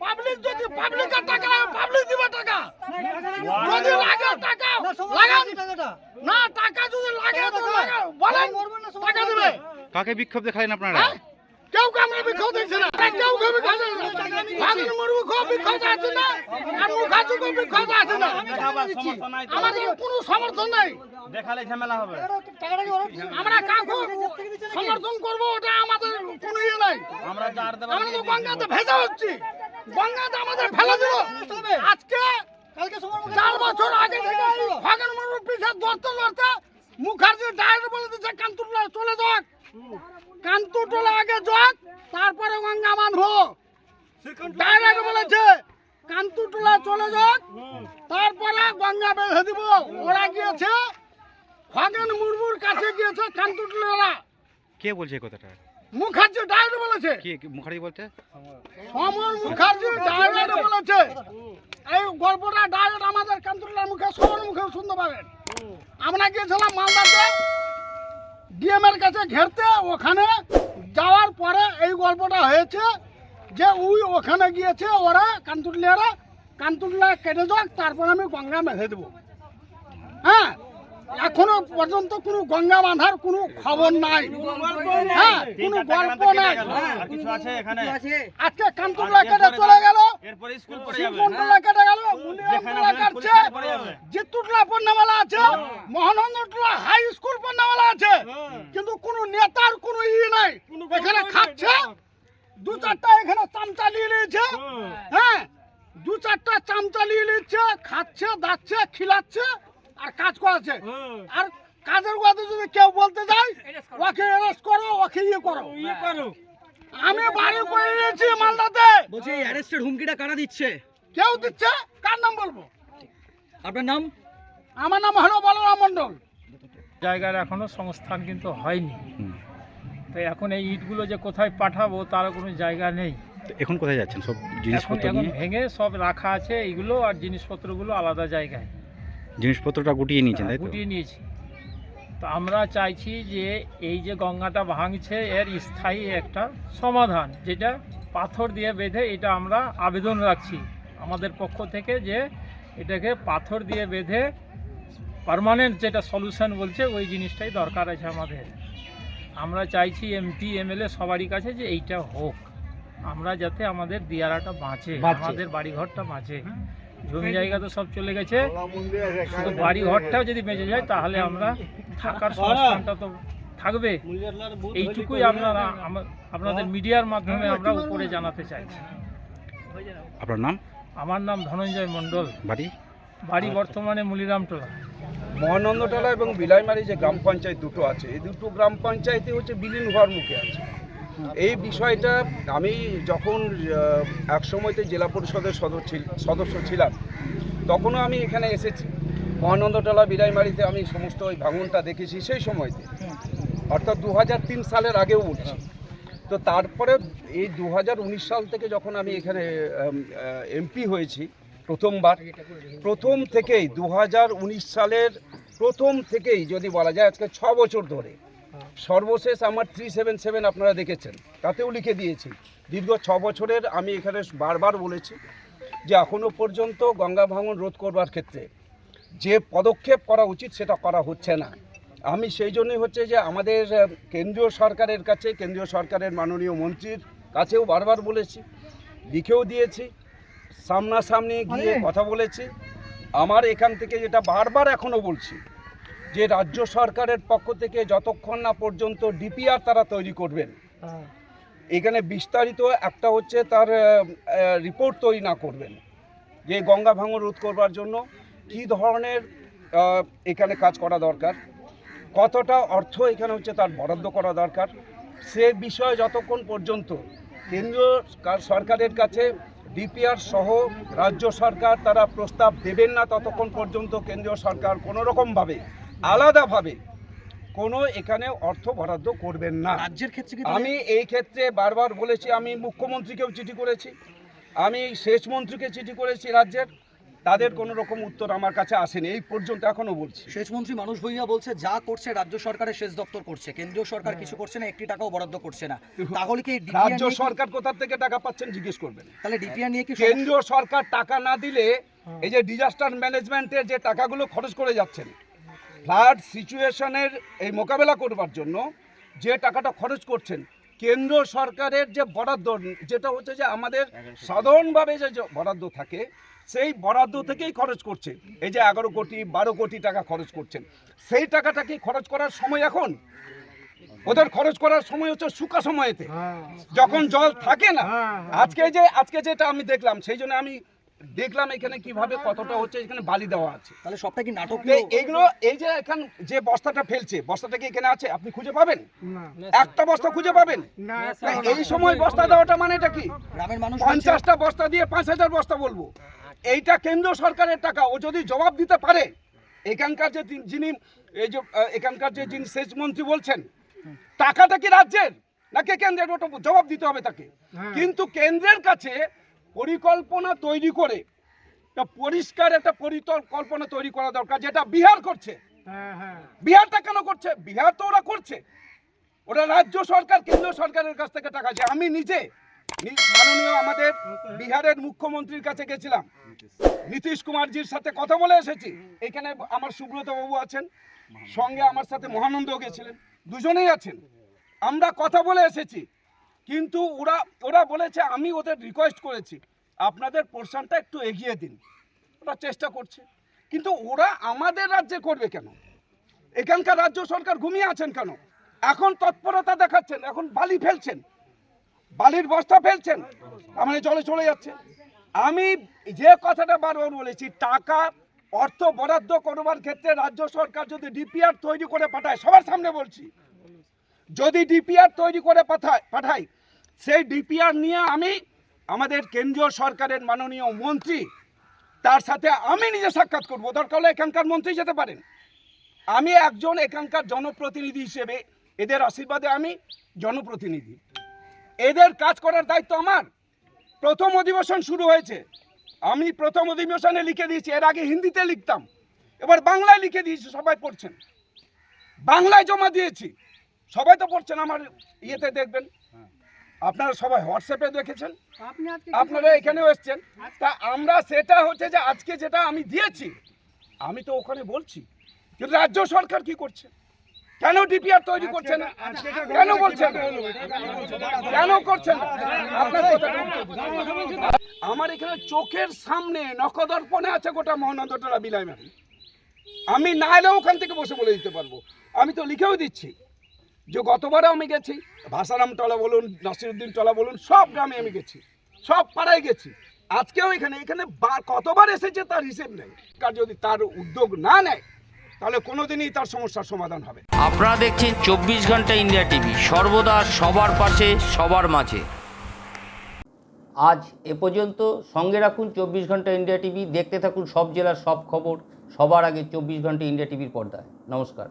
Public যদি পাবলিকের টাকা লাগে পাবলিক দিবে টাকা। যদি লাগে টাকা লাগান। না টাকা যদি লাগে তো বলেন টাকা দিবে। কাকে বিক্ষোভ দেখালেন আপনারা? হ্যাঁ? কেউ কামড়ে বিক্ষোভ দেখছে না। কেউ কেউ বিক্ষোভ দেখছে না। ভাগিন মুরু কেউ বিক্ষোভ আছে না। আর মুখাচু বিক্ষোভ আছে না। আমাদের কোনো সমর্থন নাই। দেখালে ঝামেলা হবে। আমরা কাউকে সমর্থন করব ওটা আমাদের কোনো ইয়ে নাই। আমরা যার দেবো আমরা তো গঙ্গাতে ভেজা হচ্ছি। গঙ্গাতে আমাদের ফেলে দিল। আজকে চার বছর আগে থেকে ফাগেন মরুর পিছে ধরতে ধরতে মুখার্জি ডাইরেক্ট বলে দিচ্ছে কান্তুটোলা চলে যাক। কান্তুটোলা আগে যাক তারপরে গঙ্গা মানবো ডাইরেক্ট বলেছে কান্তুটোলা চলে যাক। তারপরে গঙ্গা বেঁধে দিব। ওরা গিয়েছে ফাগেন মুরমুর কাছে গিয়েছে কান্তুটোলা কে বলছে কথাটা? মুখার্জি ডাইরেক্ট বলেছে। কে কে মুখার্জি বলছে? সমর মুখার্জি ডাইরেক্ট বলেছে। এই গল্পটা ডাইরেক্ট আমাদের কান্তুলার মুখে সমর মুখে শুনতে পাবেন। আমরা গিয়েছিলাম মালদাতে ডিএম এর কাছে ঘেরতে ওখানে যাওয়ার পরে এই গল্পটা হয়েছে যে উই ওখানে গিয়েছে ওরা কান্তুলিয়ারা কান্তুলিয়া কেটে যাক তারপর আমি গঙ্গা বেঁধে দেবো। হ্যাঁ? এখনও পর্যন্ত কোনো গঙ্গা বাঁধার কোনো খবর নাই। হ্যাঁ কোনো গল্প নাই। আজকে কান্তুলা কেটে চলে গেল। শিবমন্ডলা কেটে কাটছে। আছে মহানন্দটোলা হাই স্কুল আছে। কিন্তু কোনো নেতার কোনো ই নাই। এখানে খাচ্ছে। দু চারটা এখানে চামচা নিয়ে নিয়েছে। হ্যাঁ। দু চারটা চামচা নিয়ে নিচ্ছে খাচ্ছে দাচ্ছে খিলাচ্ছে। আর কাজ করাচ্ছে আর কাজের কথা যদি কেউ বলতে যায় ওকে অ্যারেস্ট করো ওকে ইয়ে করো। ইয়ে করো। আমি বাড়ি করে। নিয়েছি মালদাতে। বলছি এই অ্যারেস্টের হুমকিটা কারা দিচ্ছে? কেউ দিচ্ছে? কার নাম বলব? আপনার নাম? আমার নাম হলো বলরাম মন্ডল জায়গার এখনও সংস্থান কিন্তু হয়নি। তো এখন এই ইটগুলো যে কোথায় পাঠাবো তার কোনো জায়গা নেই। এখন কোথায় যাচ্ছেন? সব জিনিসপত্র এখন ভেঙে সব রাখা আছে এইগুলো আর জিনিসপত্রগুলো আলাদা জায়গায়। জিনিসপত্রটা গুটিয়ে নিয়েছেন তাই তো? গুটিয়ে নিয়েছি। তো আমরা চাইছি যে এই যে গঙ্গাটা ভাঙছে এর স্থায়ী একটা সমাধান যেটা পাথর দিয়ে বেঁধে এটা আমরা আবেদন রাখছি আমাদের পক্ষ থেকে যে এটাকে পাথর দিয়ে বেঁধে পার্মানেন্ট যেটা সলিউশন বলছে ওই জিনিসটাই দরকার আছে আমাদের। আমরা চাইছি এমপি এমএলএ সবারই কাছে যে এইটা হোক। আমরা যাতে আমাদের দিয়ারাটা বাঁচে আমাদের বাড়িঘরটা বাঁচে। জমি জায়গা তো সব চলে গেছে। শুধু বাড়ি ঘরটাও যদি বেঁচে যায় তাহলে আমরা থাকার সংস্থানটা তো থাকবে। এইটুকুই আপনারা আপনাদের মিডিয়ার মাধ্যমে আমরা উপরে জানাতে চাইছি। আপনার নাম? আমার নাম ধনঞ্জয় মণ্ডল। বাড়ি? বাড়ি বর্তমানে মুলিরামটোলা। মহানন্দটোলা এবং বিলাইমারি যে গ্রাম পঞ্চায়েত দুটো আছে এই দুটো গ্রাম পঞ্চায়েতে হচ্ছে বিলীন হওয়ার মুখে আছে। এই বিষয়টা আমি যখন এক সময়তে জেলা পরিষদের সদস্য ছিলাম, তখনও আমি এখানে এসেছি। মহানন্দটোলা বিলাইমারিতে আমি সমস্ত ওই ভাঙনটা দেখেছি সেই সময়তে। অর্থাৎ দু হাজার তিন সালের আগেও বলছি তো তারপরে এই দু হাজার উনিশ সাল থেকে যখন আমি এখানে এমপি হয়েছি প্রথমবার, প্রথম থেকেই দু হাজার উনিশ সালের প্রথম থেকেই যদি বলা যায় আজকে ছ বছর ধরে সর্বশেষ আমার থ্রি সেভেন সেভেন আপনারা দেখেছেন। তাতেও লিখে দিয়েছি। দীর্ঘ ছ বছরের আমি এখানে বারবার বলেছি যে এখনও পর্যন্ত গঙ্গা ভাঙন রোধ করবার ক্ষেত্রে যে পদক্ষেপ করা উচিত সেটা করা হচ্ছে না। আমি সেই জন্যই হচ্ছে যে আমাদের কেন্দ্রীয় সরকারের কাছে কেন্দ্রীয় সরকারের মাননীয় মন্ত্রীর কাছেও বারবার বলেছি। লিখেও দিয়েছি। সামনাসামনি গিয়ে কথা বলেছি। আমার এখান থেকে যেটা বারবার এখনও বলছি যে রাজ্য সরকারের পক্ষ থেকে যতক্ষণ না পর্যন্ত ডিপিআর তারা তৈরি করবেন। এখানে বিস্তারিত একটা হচ্ছে তার রিপোর্ট তৈরি না করবেন। যে গঙ্গা ভাঙন রোধ করবার জন্য কী ধরনের এখানে কাজ করা দরকার কতটা অর্থ এখানে হচ্ছে তার বরাদ্দ করা দরকার সে বিষয়ে যতক্ষণ পর্যন্ত কেন্দ্রীয় সরকারের কাছে ডিপিআর সহ রাজ্য সরকার তারা প্রস্তাব দেবেন না ততক্ষণ পর্যন্ত কেন্দ্রীয় সরকার কোনো রকমভাবে আলাদাভাবে কোনো এখানে অর্থ বরাদ্দ করবেন না। রাজ্যের ক্ষেত্রে আমি এই ক্ষেত্রে বারবার বলেছি আমি মুখ্যমন্ত্রীকেও চিঠি করেছি আমি সেচ মন্ত্রীকে চিঠি করেছি রাজ্যের তাদের কোনো রকম উত্তর আমার কাছে আসেনি এই পর্যন্ত এখনও বলছি। সেচ মন্ত্রী মানুষ ভূঁইয়া বলছে যা করছে রাজ্য সরকারের সেচ দপ্তর করছে কেন্দ্রীয় সরকার কিছু করছে না একটি টাকাও বরাদ্দ করছে না। তাহলে কি রাজ্য সরকার কোথা থেকে টাকা পাচ্ছেন জিজ্ঞেস করবেন। তাহলে ডিপিআর নিয়ে কি কেন্দ্রীয় সরকার টাকা না দিলে এই যে ডিজাস্টার ম্যানেজমেন্টের যে টাকাগুলো খরচ করে যাচ্ছেন ফ্লাড সিচুয়েশনের এই মোকাবেলা করবার জন্য যে টাকাটা খরচ করছেন কেন্দ্র সরকারের যে বরাদ্দ যেটা হচ্ছে যে আমাদের সাধারণভাবে যে বরাদ্দ থাকে সেই বরাদ্দ থেকেই খরচ করছে। এই যে এগারো কোটি বারো কোটি টাকা খরচ করছেন। সেই টাকাটা কি খরচ করার সময় এখন? ওদের খরচ করার সময় হচ্ছে শুকা সময়তে। যখন জল থাকে না আজকে যে আজকে যেটা আমি দেখলাম সেই জন্য আমি দেখলাম এখানে কীভাবে কতটা হচ্ছে এখানে বালি দেওয়া আছে। তাহলে সবটা কি তো নাটকীয়? এইগুলো এই যে এখন যে বস্তাটা ফেলছে বস্তাটা কি এখানে আছে? আপনি খুঁজে পাবেন? একটা বস্তা খুঁজে পাবেন? এই সময় বস্তা দেওয়াটা মানেটা কি? গ্রামের মানুষ পঞ্চাশটা বস্তা দিয়ে পাঁচ হাজার বস্তা বলব। এইটা কেন্দ্র সরকারের টাকা। ও যদি জবাব দিতে পারে এখানকার যে যিনি এই যে এখানকার যে যিনি সেচ মন্ত্রী বলছেন টাকাটা কি রাজ্যের? নাকি কেন্দ্রের ওটা জবাব দিতে হবে তাকে? কিন্তু কেন্দ্রের কাছে পরিকল্পনা তৈরি করে একটা পরিষ্কার একটা পরিকল্পনা তৈরি করা দরকার যেটা বিহার করছে। বিহারটা কেন করছে? বিহার তো ওরা করছে। ওরা রাজ্য সরকার কেন্দ্র সরকারের কাছ থেকে টাকা আছে। আমি নিজে মাননীয় আমাদের বিহারের মুখ্যমন্ত্রীর কাছে গেছিলাম। নীতিশ কুমারজির সাথে কথা বলে এসেছি। এখানে আমার সুব্রত বাবু আছেন সঙ্গে আমার সাথে মহানন্দও গেছিলেন। দুজনেই আছেন। আমরা কথা বলে এসেছি। কিন্তু ওরা ওরা বলেছে, আমি ওদের রিকোয়েস্ট করেছি। আপনাদের পোর্শনটা একটু এগিয়ে দিন। ওরা চেষ্টা করছে। কিন্তু ওরা আমাদের রাজ্যে করবে কেন? এখানকার রাজ্য সরকার ঘুমিয়ে আছেন কেন? এখন তৎপরতা দেখাচ্ছেন, এখন বালি ফেলছেন। বালির বস্তা ফেলছেন মানে জলে চলে যাচ্ছে। আমি যে কথাটা বারবার বলেছি, টাকা, অর্থ বরাদ্দ করবার ক্ষেত্রে রাজ্য সরকার যদি ডিপিআর তৈরি করে পাঠায়, সবার সামনে বলছি, যদি ডিপিআর তৈরি করে পাঠায় পাঠাই সেই ডিপিআর নিয়ে আমি আমাদের কেন্দ্রীয় সরকারের মাননীয় মন্ত্রী, তার সাথে আমি নিজে সাক্ষাৎ করব। দরকার হলে এখানকার মন্ত্রী যেতে পারেন। আমি একজন এখানকার জনপ্রতিনিধি হিসেবে, এদের আশীর্বাদে আমি জনপ্রতিনিধি। এদের কাজ করার দায়িত্ব আমার। প্রথম অধিবেশন শুরু হয়েছে। আমি প্রথম অধিবেশনে লিখে দিয়েছি, এর আগে হিন্দিতে লিখতাম। এবার বাংলায় লিখে দিয়েছি, সবাই পড়ছেন। বাংলায় জমা দিয়েছি। সবাই তো পড়ছেন, আমার ইয়েতে দেখবেন। আপনারা সবাই হোয়াটসঅ্যাপে দেখেছেন? আপনারা এখানেও এসছেন। তা আমরা সেটা হচ্ছে যে আজকে যেটা আমি দিয়েছি আমি তো ওখানে বলছি কিন্তু রাজ্য সরকার কি করছে? কেন ডিপিআর তৈরি করছে না? কেন বলছেন? কেন করছেন আপনার। আমার এখানে চোখের সামনে নখদর্পণে আছে গোটা মহানন্দটলা বিলাই আমি না এলেও ওখান থেকে বসে বলে দিতে পারব। আমি তো লিখেও দিচ্ছি। যে গতবারও আমি গেছি ভাসারাম টলা বলুন নাসিরুদ্দিন টলা বলুন সব গ্রামে আমি গেছি সব পাড়ায় গেছি। আজকেও এখানে এখানে কতবার এসেছে তার হিসেব নেই। কার যদি তার উদ্যোগ না নেয় তাহলে কোনোদিনই তার সমস্যার সমাধান হবে। আপনারা দেখছেন চব্বিশ ঘণ্টা ইন্ডিয়া টিভি সর্বদা সবার পাশে সবার মাঝে। আজ এ পর্যন্ত সঙ্গে রাখুন চব্বিশ ঘণ্টা ইন্ডিয়া টিভি দেখতে থাকুন সব জেলার সব খবর সবার আগে চব্বিশ ঘণ্টা ইন্ডিয়া টিভির পর্দায়। নমস্কার।